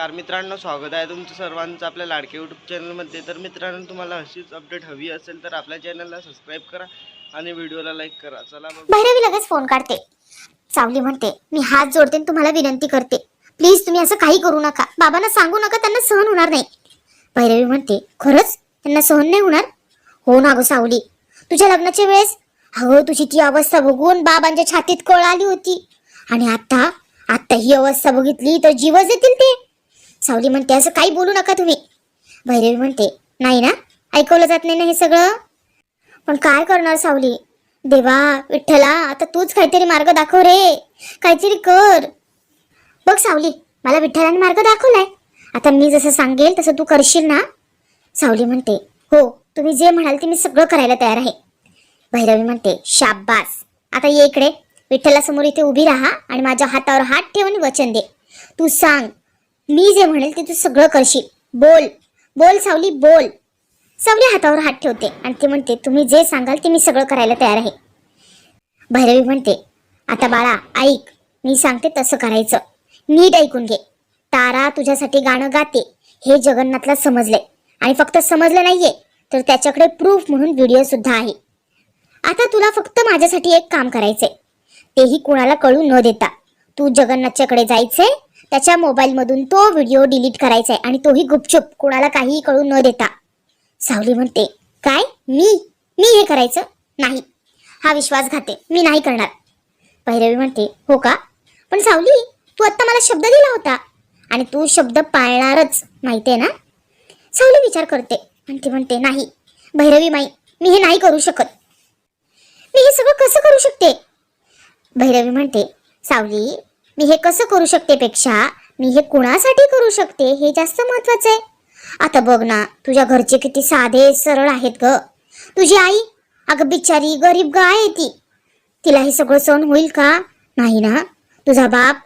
नमस्कार मित्रांनो स्वागत आहे तुमचं सर्वांचं आपल्या लाडके यूट्यूब चॅनलमध्ये तर मित्रांनो तुम्हाला अशीच अपडेट हवी असेल तर आपल्या चॅनलला सबस्क्राईब करा आणि व्हिडिओला लाईक करा. चला भैरवी लगेच फोन काढते. सावली म्हणते मी हात जोडते आणि तुम्हाला विनंती करते. प्लीज तुम्ही असं काही करू नका. बाबांना सांगू नका त्यांना सहन होणार नाही. भैरवी म्हणते खरंच? त्यांना सहन नाही होणार? हो ना गो सावली. तुझ्या लग्नाच्या वेळेस? अगं तुझी ती अवस्था बघून बाबांच्या छातीत कळ आली होती. आणि आता आता ही अवस्था बघितली तर जीवच येतील ते. सावली म्हणते असं काही बोलू नका तुम्ही. भैरवी म्हणते नाही ना ऐकवलं जात नाही ना हे सगळं? पण काय करणार सावली? देवा विठ्ठला आता तूच काहीतरी मार्ग दाखव रे. काहीतरी कर. बघ सावली मला विठ्ठलाने मार्ग दाखवलाय. आता मी जसं सांगेल तसं तू करशील ना. सावली म्हणते हो तुम्ही जे म्हणाल ते मी सगळं करायला तयार आहे. भैरवी म्हणते शाब्बास आता ये इकडे. विठ्ठलासमोर इथे उभी राहा आणि माझ्या हातावर हात ठेवून वचन दे. तू सांग मी जे म्हणेल ते तू सगळं करशील. बोल. बोल सावली बोल. सावली हातावर हात ठेवते आणि ती म्हणते तुम्ही जे सांगाल ते मी सगळं करायला तयार आहे. भैरवी म्हणते आता बाळा ऐक. मी सांगते तसं करायचं. नीट ऐकून घे. तारा तुझ्यासाठी गाणं गाते. हे जगन्नाथला समजलंय. आणि फक्त समजलं नाहीये तर त्याच्याकडे प्रूफ म्हणून व्हिडिओ सुद्धा आहे. आता तुला फक्त माझ्यासाठी एक काम करायचंय. तेही कुणाला कळू न देता. तू जगन्नाथच्याकडे जायचंय त्याच्या मोबाईलमधून तो व्हिडिओ डिलीट करायचा आहे आणि तोही गुपचूप कुणाला काहीही कळू न देता. सावली म्हणते काय? मी? मी हे करायचं? नाही. हा विश्वास घाते. मी नाही करणार. भैरवी म्हणते हो का? पण सावली तू आत्ता मला शब्द दिला होता. आणि तू शब्द पाळणारच माहितीये ना? सावली विचार करते. आणि ती म्हणते नाही. भैरवी माई मी हे नाही करू शकत. मी हे सगळं कसं करू शकते? भैरवी म्हणते सावली मी हे कसं करू शकते पेक्षा? मी हे कुणासाठी करू शकते? हे जास्त महत्वाचं आहे. आता बघ ना तुझ्या घरचे किती साधे सरळ आहेत ग. तुझी आई? अगं बिचारी गरीब ग आहे ती. तिला हे सगळं सण होईल का? नाही ना. तुझा बाप?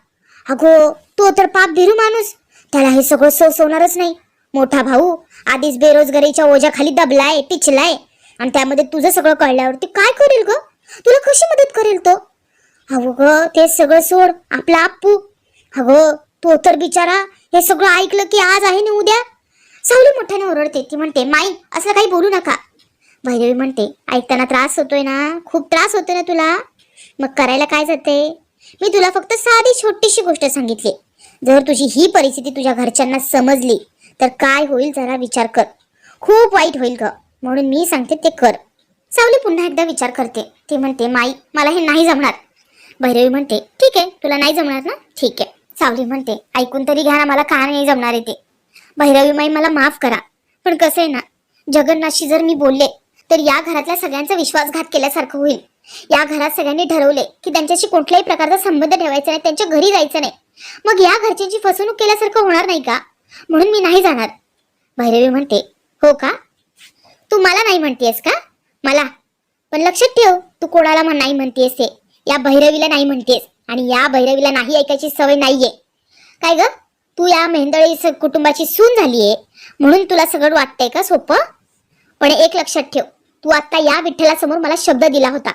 अगो तो तर पाप भिरू माणूस. त्याला हे सगळं सोसवणारच नाही. मोठा भाऊ आधीच बेरोजगारीच्या ओझ्याखाली दबलाय पिचलाय आणि त्यामध्ये तुझं सगळं कळल्यावरती काय करेल ग? तुला कशी मदत करेल तो? अहो ग ते सगळं सोड आपला आप्पू अगो तो तर बिचारा हे सगळं ऐकलं की आज आहे ना उद्या? सावली मोठ्याने ओरडते ती म्हणते माई असं काही बोलू नका. भैरवी म्हणते ऐकताना त्रास होतोय ना खूप त्रास होतोय ना तुला? मग करायला काय जाते? मी तुला फक्त साधी छोटीशी गोष्ट सांगितली. जर तुझी ही परिस्थिती तुझ्या घरच्यांना समजली तर काय होईल जरा विचार कर. खूप वाईट होईल ग म्हणून मी सांगते ते कर. सावली पुन्हा एकदा विचार करते. ती म्हणते माई मला हे नाही जमणार. भैरवी म्हणते ठीक आहे तुला नाही जमणार ना? ठीक आहे. सावली म्हणते ऐकून तरी घ्या ना मला का नाही जमणार येते भैरवी माई मला माफ करा पण कसं आहे ना जगन्नाथशी जर मी बोलले तर या घरातल्या सगळ्यांचा विश्वासघात केल्यासारखं होईल. या घरात सगळ्यांनी ठरवले की त्यांच्याशी कुठल्याही प्रकारचा संबंध ठेवायचा नाही त्यांच्या घरी जायचं नाही. मग या घरच्यांची फसवणूक केल्यासारखं होणार नाही का? म्हणून मी नाही जाणार. भैरवी म्हणते हो का? तू मला नाही म्हणतेस का? मला? पण लक्षात ठेव तू कोणाला नाही म्हणतेस ते या भैरवीला नाही म्हणतेस आणि या भैरवीला नाही ऐकायची सवय नाहीये. काय ग? तू या मेंदळी कुटुंबाची सून झालीये म्हणून तुला सगळं वाटतंय का सोपं? पण एक लक्षात ठेव तू आता या विठ्ठलासमोर मला शब्द दिला होता.